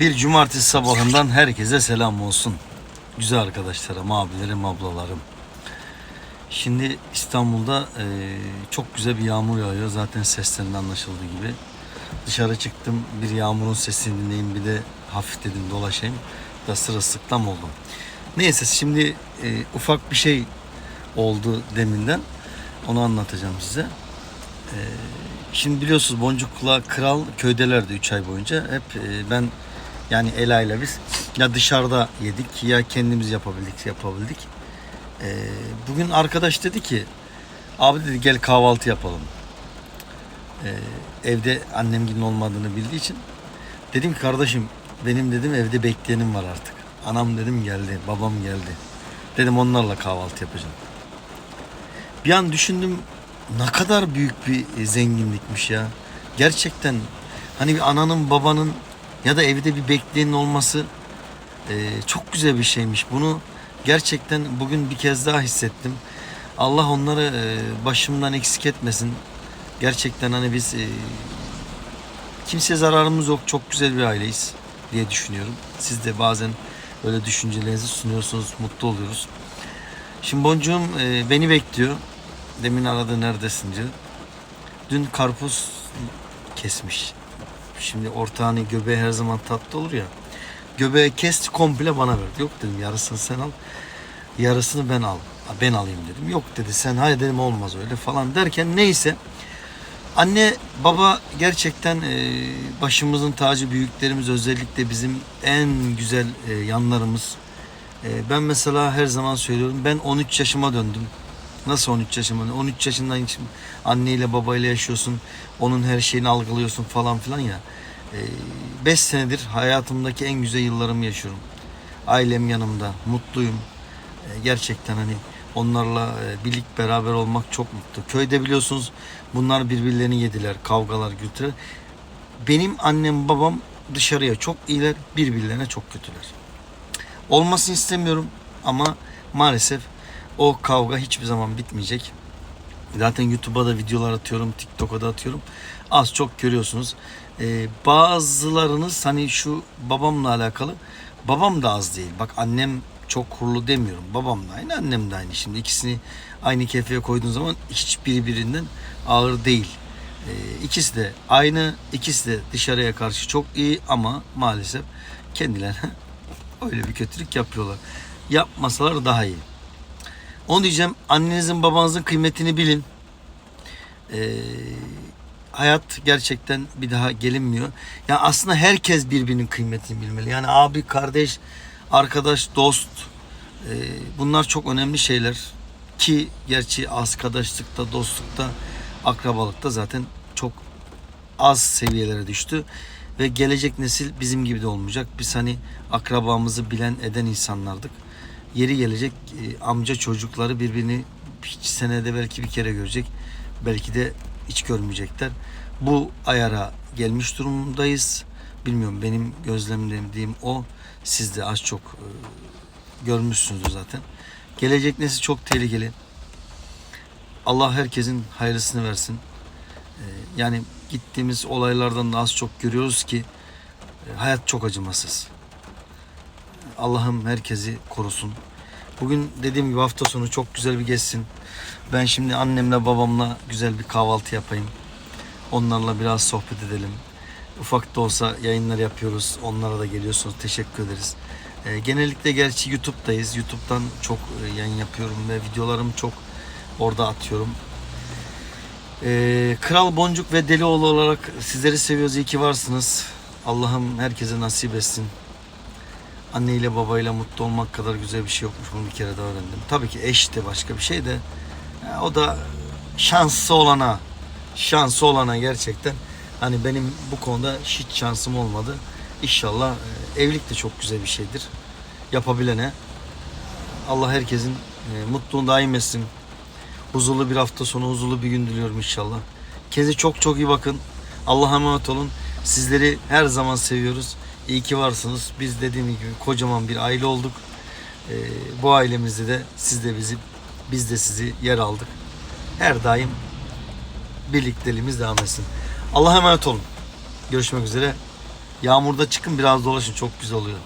Bir cumartesi sabahından herkese selam olsun. Güzel arkadaşlarım, abilerim, ablalarım. Şimdi İstanbul'da e, çok güzel bir yağmur yağıyor. Zaten sesten de anlaşıldığı gibi. Dışarı çıktım, bir yağmurun sesini dinleyeyim, bir de hafif dedim dolaşayım. Da sırılsıklam oldum. Neyse şimdi e, ufak bir şey oldu deminden. Onu anlatacağım size. E, şimdi biliyorsunuz Boncuk'la Kral köydelerdi 3 ay boyunca. Hep e, ben yani Ela ile biz ya dışarıda yedik ya kendimiz yapabildik yapabildik. E, bugün arkadaş dedi ki abi dedi gel kahvaltı yapalım. E, evde annemgilin olmadığını bildiği için dedim ki kardeşim benim dedim evde bekleyenim var artık. Anam dedim geldi, babam geldi. Dedim onlarla kahvaltı yapacağım. Bir an düşündüm ne kadar büyük bir zenginlikmiş ya. Gerçekten hani bir ananın babanın ya da evde bir bekleyenin olması e, çok güzel bir şeymiş. Bunu gerçekten bugün bir kez daha hissettim. Allah onları e, başımdan eksik etmesin. Gerçekten hani biz e, kimseye zararımız yok. Çok güzel bir aileyiz diye düşünüyorum. Siz de bazen böyle düşüncelerinizi sunuyorsunuz. Mutlu oluyoruz. Şimdi boncuğum e, beni bekliyor. Demin aradı neredesin diyor. Dün karpuz kesmiş. Şimdi ortağın göbeği her zaman tatlı olur ya. Göbeği kesti komple bana verdi. Yok dedim yarısını sen al. Yarısını ben al. Ben alayım dedim. Yok dedi sen hayır dedim olmaz öyle falan derken neyse. Anne baba gerçekten e, başımızın tacı büyüklerimiz özellikle bizim en güzel e, yanlarımız. E, ben mesela her zaman söylüyorum ben 13 yaşıma döndüm. Nasıl 13 yaşıma? 13 yaşından için anneyle babayla yaşıyorsun. Onun her şeyini algılıyorsun falan filan ya. 5 senedir hayatımdaki en güzel yıllarımı yaşıyorum. Ailem yanımda. Mutluyum. E, gerçekten hani onlarla e, birlik beraber olmak çok mutlu. Köyde biliyorsunuz bunlar birbirlerini yediler. Kavgalar gürültüler. Benim annem babam dışarıya çok iyiler. Birbirlerine çok kötüler. Olmasını istemiyorum ama maalesef o kavga hiçbir zaman bitmeyecek. Zaten YouTube'a da videolar atıyorum, TikTok'a da atıyorum. Az çok görüyorsunuz. Ee, bazılarınız hani şu babamla alakalı. Babam da az değil. Bak annem çok kurulu demiyorum. Babam da aynı, annem de aynı. Şimdi ikisini aynı kefeye koyduğun zaman hiçbiri birinden ağır değil. Ee, ikisi de aynı, ikisi de dışarıya karşı çok iyi ama maalesef kendilerine öyle bir kötülük yapıyorlar. Yapmasalar daha iyi. Onu diyeceğim annenizin babanızın kıymetini bilin. Ee, hayat gerçekten bir daha gelinmiyor. Yani aslında herkes birbirinin kıymetini bilmeli. Yani abi, kardeş, arkadaş, dost e, bunlar çok önemli şeyler. Ki gerçi arkadaşlıkta, dostlukta, akrabalıkta zaten çok az seviyelere düştü. Ve gelecek nesil bizim gibi de olmayacak. Biz hani akrabamızı bilen eden insanlardık yeri gelecek e, amca çocukları birbirini hiç senede belki bir kere görecek. Belki de hiç görmeyecekler. Bu ayara gelmiş durumdayız. Bilmiyorum benim gözlemlediğim o. Siz de az çok e, görmüşsünüzdür zaten. Gelecek nesil çok tehlikeli. Allah herkesin hayırlısını versin. E, yani gittiğimiz olaylardan da az çok görüyoruz ki e, hayat çok acımasız. Allah'ım herkesi korusun. Bugün dediğim gibi hafta sonu çok güzel bir geçsin. Ben şimdi annemle babamla güzel bir kahvaltı yapayım. Onlarla biraz sohbet edelim. Ufak da olsa yayınlar yapıyoruz. Onlara da geliyorsunuz. Teşekkür ederiz. Ee, genellikle gerçi YouTube'dayız. YouTube'dan çok e, yayın yapıyorum ve videolarımı çok orada atıyorum. Ee, Kral Boncuk ve Delioğlu olarak sizleri seviyoruz. İyi ki varsınız. Allah'ım herkese nasip etsin anneyle babayla mutlu olmak kadar güzel bir şey yokmuş. Bunu bir kere daha öğrendim. Tabii ki eş de başka bir şey de ya o da şanslı olana şansı olana gerçekten hani benim bu konuda hiç şansım olmadı. İnşallah e, evlilik de çok güzel bir şeydir. Yapabilene Allah herkesin e, mutluluğunu daim etsin. Huzurlu bir hafta sonu, huzurlu bir gün diliyorum inşallah. Keze çok çok iyi bakın. Allah'a emanet olun. Sizleri her zaman seviyoruz. İyi ki varsınız. Biz dediğim gibi kocaman bir aile olduk. Ee, bu ailemizde de siz de bizi, biz de sizi yer aldık. Her daim birlikteliğimiz devam etsin. Allah'a emanet olun. Görüşmek üzere. Yağmurda çıkın biraz dolaşın çok güzel oluyor.